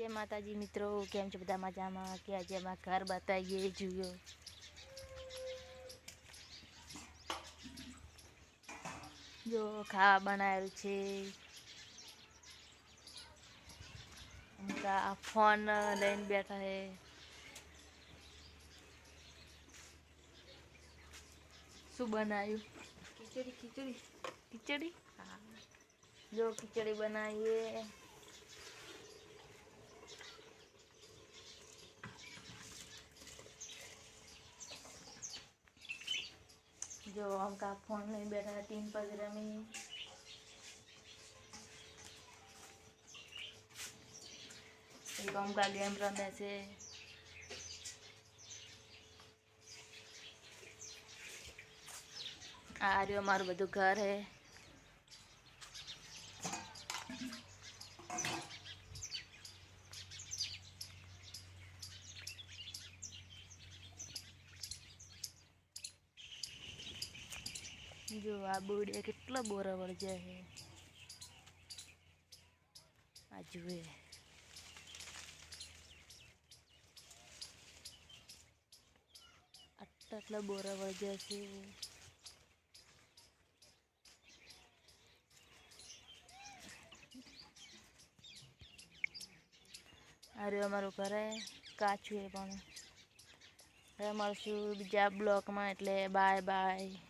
જય માતાજી મિત્રો કેમ છો બધા મજામાં? કે આજે અમે ઘર બતાવીએ જોયો જો ખાવા બનાવેલું છે. આ ફોન લઈને બેઠા છે. શું બનાવ્યું? ખીચડી ખીચડી. ખીચડી? હા. જો ખીચડી બનાવીએ. જો અમકા ફોન લઈને બેઠા ટીમ પર રમી. એક અમકા ગેમ રમે છે. આ રહ્યું અમારું બધું ઘર હે. જો આ બોડીએ કેટલો બોરો વળજ્યા છે આ જુએ આટલા આટલા બોરા વળજ્યા છે અરે અમારું ઘરે કાચું એ પણ હવે મળશું બીજા બ્લોકમાં એટલે બાય બાય